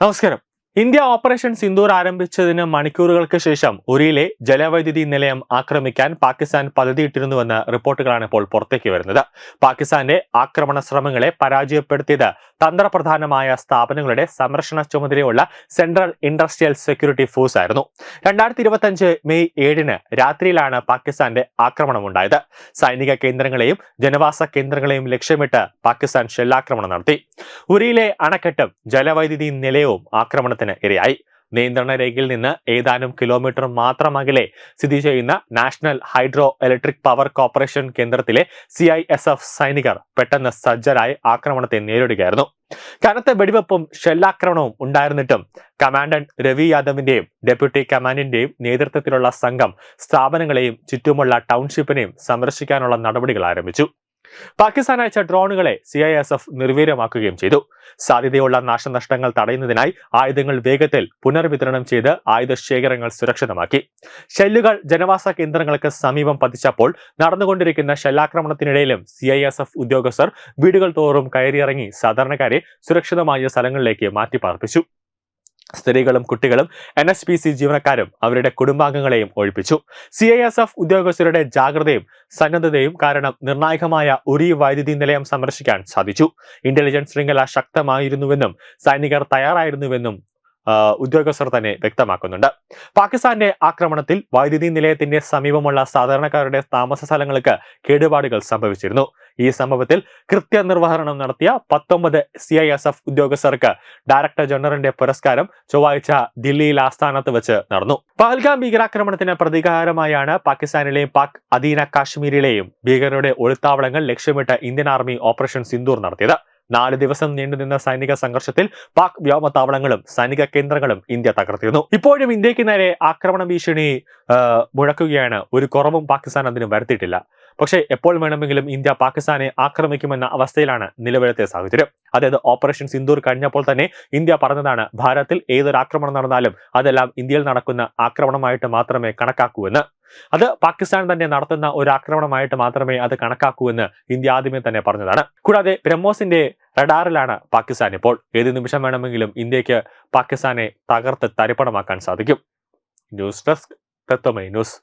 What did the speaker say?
നമസ്കാരം. India operation Sindoor ആരംഭിച്ചതിന് മണിക്കൂറുകൾക്ക് ശേഷം ഉരിയിലെ ജലവൈദ്യുതി നിലയം ആക്രമിക്കാൻ പാകിസ്ഥാൻ പദ്ധതിയിട്ടിരുന്നുവെന്ന് റിപ്പോർട്ടുകളാണ് ഇപ്പോൾ പുറത്തേക്ക് വരുന്നത്. പാകിസ്ഥാന്റെ ആക്രമണ ശ്രമങ്ങളെ പരാജയപ്പെടുത്തിയത് തന്ത്രപ്രധാനമായ സ്ഥാപനങ്ങളുടെ സംരക്ഷണ ചുമതലയുള്ള സെൻട്രൽ ഇൻഡസ്ട്രിയൽ സെക്യൂരിറ്റി ഫോഴ്സ് ആയിരുന്നു. രണ്ടായിരത്തി ഇരുപത്തഞ്ച് മെയ് ഏഴിന് രാത്രിയിലാണ് പാകിസ്ഥാന്റെ ആക്രമണമുണ്ടായത് സൈനിക കേന്ദ്രങ്ങളെയും ജനവാസ കേന്ദ്രങ്ങളെയും ലക്ഷ്യമിട്ട് പാകിസ്ഥാൻ ഷെല്ലാക്രമണം നടത്തി. ഉരിയിലെ അണക്കെട്ടും ജലവൈദ്യുതി നിലയവും ആക്രമണത്തിന് ഇരയായി. നിയന്ത്രണ രേഖയിൽ നിന്ന് ഏതാനും കിലോമീറ്റർ മാത്രം അകലെ സ്ഥിതി ചെയ്യുന്ന national hydro electric power corporation കേന്ദ്രത്തിലെ സി ഐ എസ് എഫ് സൈനികർ പെട്ടെന്ന് സജ്ജരായി ആക്രമണത്തെ നേരിടുകയായിരുന്നു. കനത്ത വെടിവെപ്പും ഷെല്ലാക്രമണവും ഉണ്ടായിരുന്നിട്ടും കമാൻഡന്റ് രവി യാദവിന്റെയും ഡെപ്യൂട്ടി കമാൻഡിന്റെയും നേതൃത്വത്തിലുള്ള സംഘം സ്ഥാപനങ്ങളെയും ചുറ്റുമുള്ള ടൗൺഷിപ്പിനെയും സന്ദർശിക്കാനുള്ള നടപടികൾ ആരംഭിച്ചു. പാകിസ്ഥാൻ അയച്ച ഡ്രോണുകളെ സി ഐ എസ് എഫ് നിർവീര്യമാക്കുകയും ചെയ്തു. സാധ്യതയുള്ള നാശനഷ്ടങ്ങൾ തടയുന്നതിനായി ആയുധങ്ങൾ വേഗത്തിൽ പുനർവിതരണം ചെയ്ത് ആയുധ ശേഖരങ്ങൾ സുരക്ഷിതമാക്കി. ഷെല്ലുകൾ ജനവാസ കേന്ദ്രങ്ങൾക്ക് സമീപം പതിച്ചപ്പോൾ നടന്നുകൊണ്ടിരിക്കുന്ന ഷെല്ലാക്രമണത്തിനിടയിലും സി ഐ എസ് എഫ് ഉദ്യോഗസ്ഥർ വീടുകൾ തോറും കയറിയിറങ്ങി സാധാരണക്കാരെ സുരക്ഷിതമായ സ്ഥലങ്ങളിലേക്ക് മാറ്റിപ്പാർപ്പിച്ചു. സ്ത്രീകളും കുട്ടികളും എൻ എസ് പി സി ജീവനക്കാരും അവരുടെ കുടുംബാംഗങ്ങളെയും ഒഴിപ്പിച്ചു. സി ഐ എസ് എഫ് ഉദ്യോഗസ്ഥരുടെ ജാഗ്രതയും സന്നദ്ധതയും കാരണം നിർണായകമായ ഉരി വൈദ്യുതി നിലയം സന്ദർശിക്കാൻ സാധിച്ചു. ഇന്റലിജൻസ് ശൃംഖല ശക്തമായിരുന്നുവെന്നും സൈനികർ തയ്യാറായിരുന്നുവെന്നും ഉദ്യോഗസ്ഥർ തന്നെ വ്യക്തമാക്കുന്നുണ്ട്. പാകിസ്ഥാന്റെ ആക്രമണത്തിൽ വൈദ്യുതി നിലയത്തിന്റെ സമീപമുള്ള സാധാരണക്കാരുടെ താമസ സ്ഥലങ്ങൾക്ക് കേടുപാടുകൾ സംഭവിച്ചിരുന്നു. ഈ സംഭവത്തിൽ കൃത്യനിർവഹണം നടത്തിയ പത്തൊമ്പത് സി ഐ എസ് എഫ് ഉദ്യോഗസ്ഥർക്ക് ഡയറക്ടർ ജനറലിന്റെ പുരസ്കാരം ചൊവ്വാഴ്ച ദില്ലിയിൽ ആസ്ഥാനത്ത് വെച്ച് നടന്നു. പഹൽഗാം ഭീകരാക്രമണത്തിന് പ്രതികാരമായാണ് പാകിസ്ഥാനിലെയും പാക് അധീന കാശ്മീരിലെയും ഭീകരരുടെ ഒളിത്താവളങ്ങൾ ലക്ഷ്യമിട്ട് ഇന്ത്യൻ ആർമി ഓപ്പറേഷൻ സിന്ദൂർ നടത്തിയത്. നാല് ദിവസം നീണ്ടുനിന്ന സൈനിക സംഘർഷത്തിൽ പാക് വ്യോമത്താവളങ്ങളും സൈനിക കേന്ദ്രങ്ങളും ഇന്ത്യ തകർത്തിരുന്നു. ഇപ്പോഴും ഇന്ത്യയ്ക്ക് നേരെ ആക്രമണ ഭീഷണി മുഴക്കുകയാണ്. ഒരു കുറവും പാകിസ്ഥാൻ അതിന് വരുത്തിയിട്ടില്ല. പക്ഷേ എപ്പോൾ വേണമെങ്കിലും ഇന്ത്യ പാകിസ്ഥാനെ ആക്രമിക്കുമെന്ന അവസ്ഥയിലാണ് നിലവിലത്തെ സാഹചര്യം. അതായത് ഓപ്പറേഷൻ സിന്ദൂർ കഴിഞ്ഞപ്പോൾ തന്നെ ഇന്ത്യ പറഞ്ഞതാണ് ഭാരതത്തിൽ ഏതൊരു ആക്രമണം നടന്നാലും അതെല്ലാം ഇന്ത്യയിൽ നടക്കുന്ന ആക്രമണമായിട്ട് മാത്രമേ കണക്കാക്കൂ എന്ന്. അത് പാകിസ്ഥാൻ തന്നെ നടത്തുന്ന ഒരു ആക്രമണമായിട്ട് മാത്രമേ അത് കണക്കാക്കൂ എന്ന് ഇന്ത്യ ആദ്യമേ തന്നെ പറഞ്ഞതാണ്. കൂടാതെ ബ്രഹ്മോസിന്റെ റഡാറിലാണ് പാകിസ്ഥാൻ ഇപ്പോൾ ഏത് നിമിഷം വേണമെങ്കിലും ഇന്ത്യയ്ക്ക് പാകിസ്ഥാനെ തകർത്ത് തരിപ്പണമാക്കാൻ സാധിക്കും. News desk Tatvamayi news.